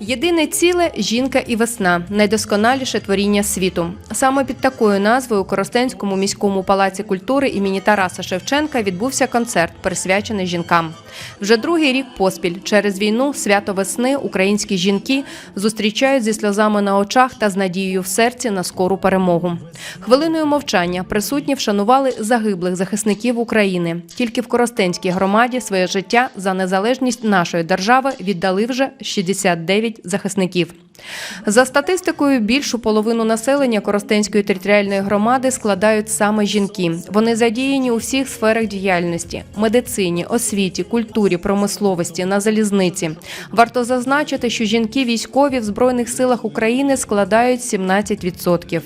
Єдине ціле жінка і весна найдосконаліше творіння світу. Саме під такою назвою у Коростенському міському палаці культури імені Тараса Шевченка відбувся концерт, присвячений жінкам. Вже другий рік поспіль через війну свято весни українські жінки зустрічають зі сльозами на очах та з надією в серці на скору перемогу. Хвилиною мовчання присутні вшанували загиблих захисників України. Тільки в Коростенській громаді своє життя за незалежність нашої держави віддали вже 69 захисників. За статистикою, більшу половину населення Коростенської територіальної громади складають саме жінки. Вони задіяні у всіх сферах діяльності: медицині, освіті, культурі, промисловості, на залізниці. Варто зазначити, що жінки військові в збройних силах України складають 17%.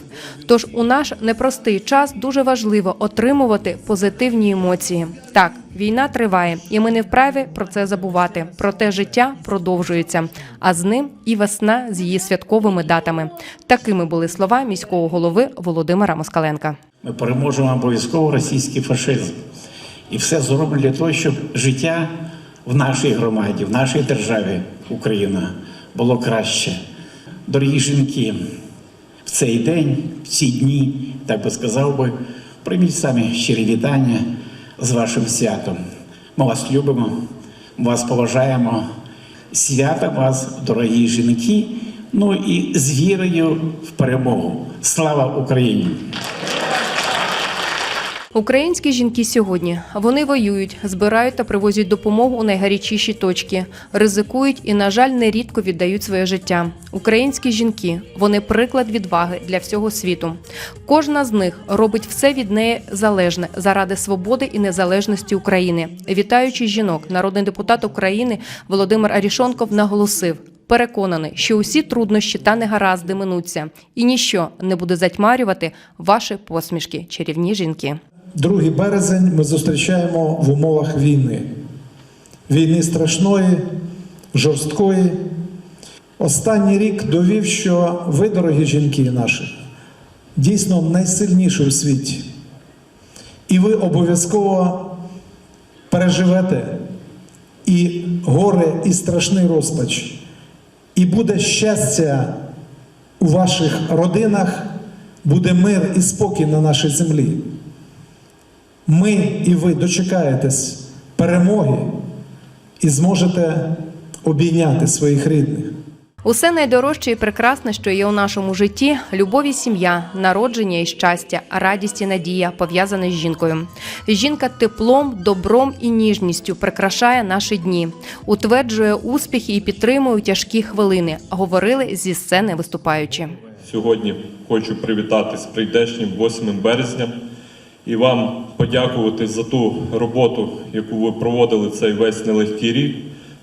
Тож у наш непростий час дуже важливо отримувати позитивні емоції. Так, війна триває, і ми не вправі про це забувати. Проте життя продовжується, а з ним і весна з її святковими датами. Такими були слова міського голови Володимира Москаленка. Ми переможемо обов'язково російський фашизм. І все зроблено для того, щоб життя в нашій громаді, в нашій державі Україна було краще. Дорогі жінки, в цей день, в ці дні, так би сказав би, прийміть самі щирі вітання з вашим святом. Ми вас любимо, ми вас поважаємо. Свята вас, дорогі жінки, ну і з вірою в перемогу. Слава Україні! Українські жінки сьогодні вони воюють, збирають та привозять допомогу у найгарячіші точки, ризикують і, на жаль, нерідко віддають своє життя. Українські жінки вони приклад відваги для всього світу. Кожна з них робить все від неї залежне заради свободи і незалежності України. Вітаючи жінок, народний депутат України Володимир Арішонков наголосив. Переконаний, що усі труднощі та негаразди минуться, і ніщо не буде затьмарювати ваші посмішки, чарівні жінки. 2 березень ми зустрічаємо в умовах війни. Війни страшної, жорсткої. Останній рік довів, що ви, дорогі жінки наші, дійсно найсильніші у світі. І ви обов'язково переживете і горе, і страшний розпач. І буде щастя у ваших родинах, буде мир і спокій на нашій землі. Ми і ви дочекаєтесь перемоги і зможете обійняти своїх рідних. Усе найдорожче і прекрасне, що є у нашому житті любов і сім'я, народження і щастя, радість і надія, пов'язані з жінкою. Жінка теплом, добром і ніжністю прикрашає наші дні, утверджує успіхи і підтримує тяжкі хвилини. Говорили зі сцени виступаючи. Сьогодні хочу привітати з прийдешнім 8 березня і вам подякувати за ту роботу, яку ви проводили цей весь нелегкий рік.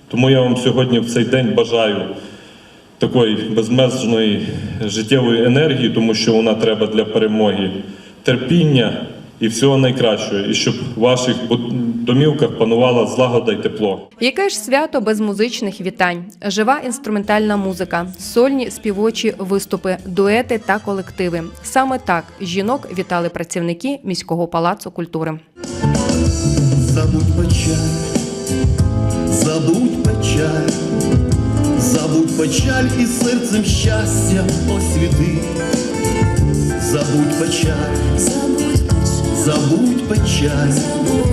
Тому я вам сьогодні в цей день бажаю такої безмежної життєвої енергії, тому що вона треба для перемоги, терпіння і всього найкращого, і щоб ваших домівках панувала злагода й тепло. Яке ж свято без музичних вітань? Жива інструментальна музика, сольні співочі виступи, дуети та колективи. Саме так жінок вітали працівники міського палацу культури. Забудь печаль, забудь печаль, забудь печаль і серцем щастя освіти. Забудь печаль, забудь печаль, забудь печаль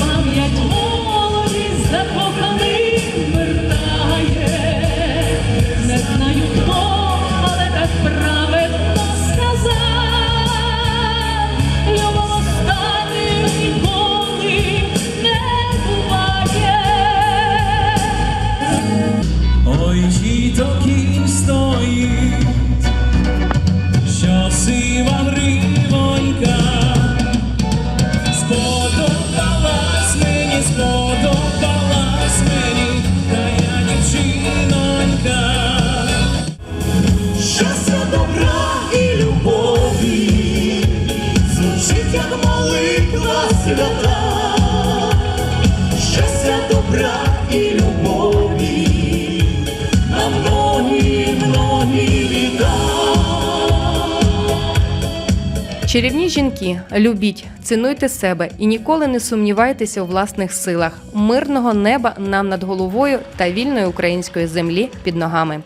пам'ять молодість за коханих вертає, не знаю хто, але так праведно сказав, любов останніх ніколи не буває. Ой, чи то стоїть, що. добра і любові, звучить, як молитва свята, щастя добра і любові, на многі, многі літа. Чарівні жінки, любіть, цінуйте себе і ніколи не сумнівайтеся у власних силах, мирного неба нам над головою та вільної української землі під ногами.